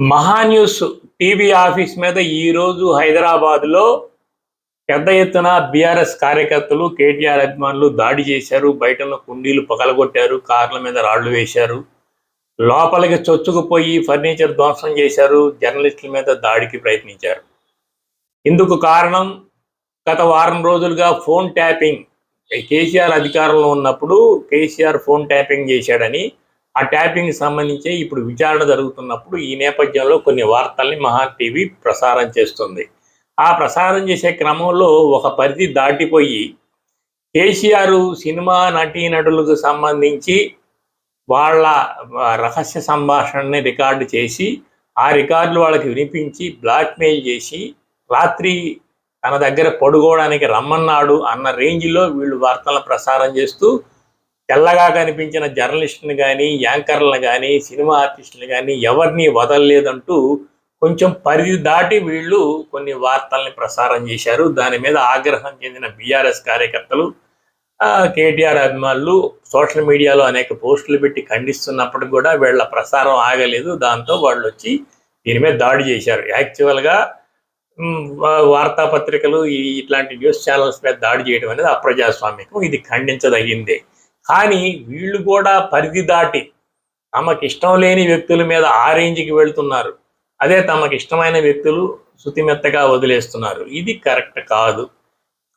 Maha News TV office మీద ఈరోజు హైదరాబాద్లో పెద్ద ఎత్తున బీఆర్ఎస్ కార్యకర్తలు కేటీఆర్ అభిమానులు దాడి చేశారు. బయట కుండీలు పగలగొట్టారు. కార్ల మీద రాళ్ళు వేశారు. లోపలికి చొచ్చుకుపోయి ఫర్నిచర్ ధ్వంసం చేశారు. జర్నలిస్టుల మీద దాడికి ప్రయత్నించారు. ఇందుకు కారణం గత వారం రోజులుగా ఫోన్ ట్యాపింగ్. కేసీఆర్ అధికారంలో ఉన్నప్పుడు కేసీఆర్ ఫోన్ ట్యాపింగ్ చేశాడని ఆ ట్యాపింగ్ సంబంధించి ఇప్పుడు విచారణ జరుగుతున్నప్పుడు ఈ నేపథ్యంలో కొన్ని వార్తల్ని మహా టీవీ ప్రసారం చేస్తుంది. ఆ ప్రసారం చేసే క్రమంలో ఒక పరిధి దాటిపోయి కేసీఆర్ సినిమా నటీనటులకు సంబంధించి వాళ్ళ రహస్య సంభాషణని రికార్డు చేసి ఆ రికార్డులు వాళ్ళకి వినిపించి బ్లాక్మెయిల్ చేసి రాత్రి తన దగ్గర పడుకోవడానికి రమ్మన్నాడు అన్న రేంజ్లో వీళ్ళు వార్తలను ప్రసారం చేస్తూ తెల్లగా కనిపించిన జర్నలిస్టుని కానీ యాంకర్లను కానీ సినిమా ఆర్టిస్టులు కానీ ఎవరిని వదలలేదంటూ కొంచెం పరిధి దాటి వీళ్ళు కొన్ని వార్తల్ని ప్రసారం చేశారు. దాని మీద ఆగ్రహం చెందిన బీఆర్ఎస్ కార్యకర్తలు కేటీఆర్ అభిమానులు సోషల్ మీడియాలో అనేక పోస్టులు పెట్టి ఖండిస్తున్నప్పటికి కూడా వీళ్ళ ప్రసారం ఆగలేదు. దాంతో వాళ్ళు వచ్చి దీని మీద దాడి చేశారు. యాక్చువల్గా వార్తాపత్రికలు ఇట్లాంటి న్యూస్ ఛానల్స్ మీద దాడి చేయడం అనేది అప్రజాస్వామికం. ఇది ఖండించదగిందే. కానీ వీళ్ళు కూడా పరిధి దాటి తమకి ఇష్టం లేని వ్యక్తుల మీద ఆ రేంజ్కి వెళ్తున్నారు. అదే తమకు ఇష్టమైన వ్యక్తులు శుతిమెత్తగా వదిలేస్తున్నారు. ఇది కరెక్ట్ కాదు.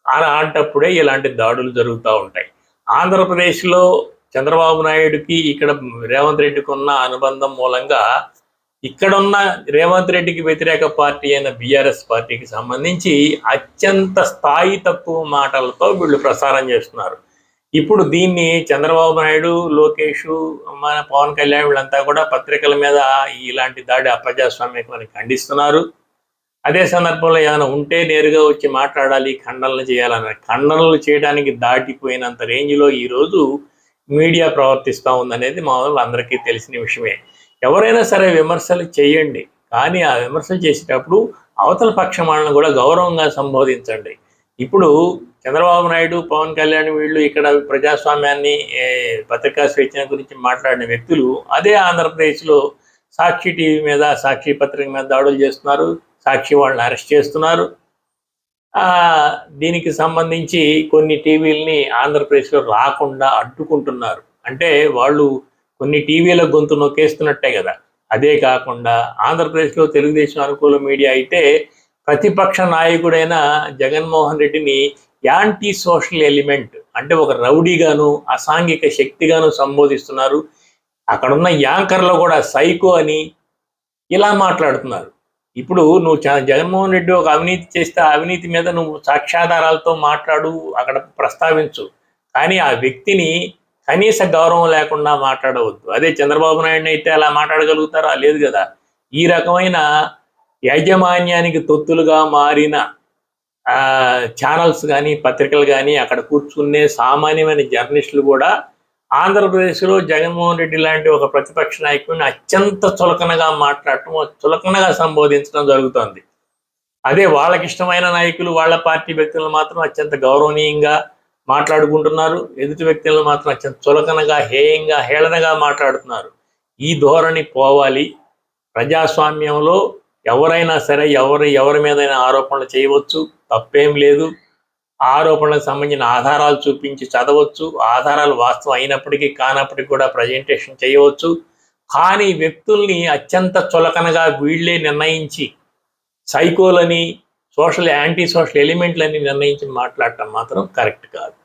అలాంటప్పుడే ఇలాంటి దాడులు జరుగుతూ ఉంటాయి. ఆంధ్రప్రదేశ్లో చంద్రబాబు నాయుడుకి ఇక్కడ రేవంత్ రెడ్డికి ఉన్న అనుబంధం మూలంగా ఇక్కడున్న రేవంత్ రెడ్డికి వ్యతిరేక పార్టీ అయిన బీఆర్ఎస్ పార్టీకి సంబంధించి అత్యంత స్థాయి తక్కువ మాటలతో వీళ్ళు ప్రసారం చేస్తున్నారు. ఇప్పుడు దీన్ని చంద్రబాబు నాయుడు లోకేష్ మన పవన్ కళ్యాణ్ వీళ్ళంతా కూడా పత్రికల మీద ఇలాంటి దాడి అప్రజాస్వామ్యకమని ఖండిస్తున్నారు. అదే సందర్భంలో ఏమైనా ఉంటే నేరుగా వచ్చి మాట్లాడాలి ఖండనలు చేయాలన్న ఖండనలు చేయడానికి దాటిపోయినంత రేంజ్లో ఈరోజు మీడియా ప్రవర్తిస్తూ ఉందనేది మామూలు అందరికీ తెలిసిన విషయమే. ఎవరైనా సరే విమర్శలు చేయండి. కానీ ఆ విమర్శలు చేసేటప్పుడు అవతల పక్షం వాళ్ళని కూడా గౌరవంగా సంబోధించండి. ఇప్పుడు చంద్రబాబు నాయుడు పవన్ కళ్యాణ్ వీళ్ళు ఇక్కడ ప్రజాస్వామ్యాన్ని పత్రికా స్వేచ్ఛ గురించి మాట్లాడిన వ్యక్తులు అదే ఆంధ్రప్రదేశ్లో సాక్షి టీవీ మీద సాక్షి పత్రిక మీద దాడులు చేస్తున్నారు సాక్షి వాళ్ళని అరెస్ట్ చేస్తున్నారు. ఆ, దీనికి సంబంధించి కొన్ని టీవీలని ఆంధ్రప్రదేశ్లో రాకుండా అడ్డుకుంటున్నారు. అంటే వాళ్ళు కొన్ని టీవీల గొంతు నొక్కేస్తున్నట్టే కదా. అదే కాకుండా ఆంధ్రప్రదేశ్లో తెలుగుదేశం అనుకూల మీడియా అయితే ప్రతిపక్ష నాయకుడైన జగన్మోహన్ రెడ్డిని యాంటీ సోషల్ ఎలిమెంట్ అంటే ఒక రౌడీగాను అసాంఘిక శక్తిగాను సంబోధిస్తున్నారు. అక్కడున్న యాంకర్లు కూడా సైకో అని ఇలా మాట్లాడుతున్నారు. ఇప్పుడు నువ్వు చ- జగన్మోహన్ రెడ్డి ఒక అవినీతి చేస్తే అవినీతి మీద నువ్వు సాక్ష్యాధారాలతో మాట్లాడు అక్కడ ప్రస్తావించు. కానీ ఆ వ్యక్తిని కనీస గౌరవం లేకుండా మాట్లాడవద్దు. అదే చంద్రబాబు నాయుడు అయితే అలా మాట్లాడగలుగుతారా? లేదు కదా. ఈ రకమైన యాజమాన్యానికి తొత్తులుగా మారిన ఆ, ఛానల్స్ కానీ పత్రికలు కానీ అక్కడ కూర్చునే సామాన్యమైన జర్నలిస్టులు కూడా ఆంధ్రప్రదేశ్లో జగన్మోహన్ రెడ్డి లాంటి ఒక ప్రతిపక్ష నాయకుడిని అత్యంత చులకనగా మాట్లాడటం చులకనగా సంబోధించడం జరుగుతుంది. అదే వాళ్ళకి ఇష్టమైన నాయకులు వాళ్ళ పార్టీ వ్యక్తులను మాత్రం అత్యంత గౌరవనీయంగా మాట్లాడుకుంటున్నారు. ఎదుటి వ్యక్తులను మాత్రం అత్యంత చులకనగా హేయంగా హేళనగా మాట్లాడుతున్నారు. ఈ ధోరణి పోవాలి. ప్రజాస్వామ్యంలో ఎవరైనా సరే ఎవరు ఎవరి మీదైనా ఆరోపణలు చేయవచ్చు తప్పేం లేదు. ఆరోపణలకు సంబంధించిన ఆధారాలు చూపించి చదవచ్చు ఆధారాలు వాస్తవం అయినప్పటికీ కానప్పటికీ కూడా ప్రజెంటేషన్ చేయవచ్చు. కానీ వ్యక్తుల్ని అత్యంత చులకనగా వీళ్ళే నిర్ణయించి సైకోలని సోషల్ యాంటీ సోషల్ ఎలిమెంట్లని నిర్ణయించి మాట్లాడటం మాత్రం కరెక్ట్ కాదు.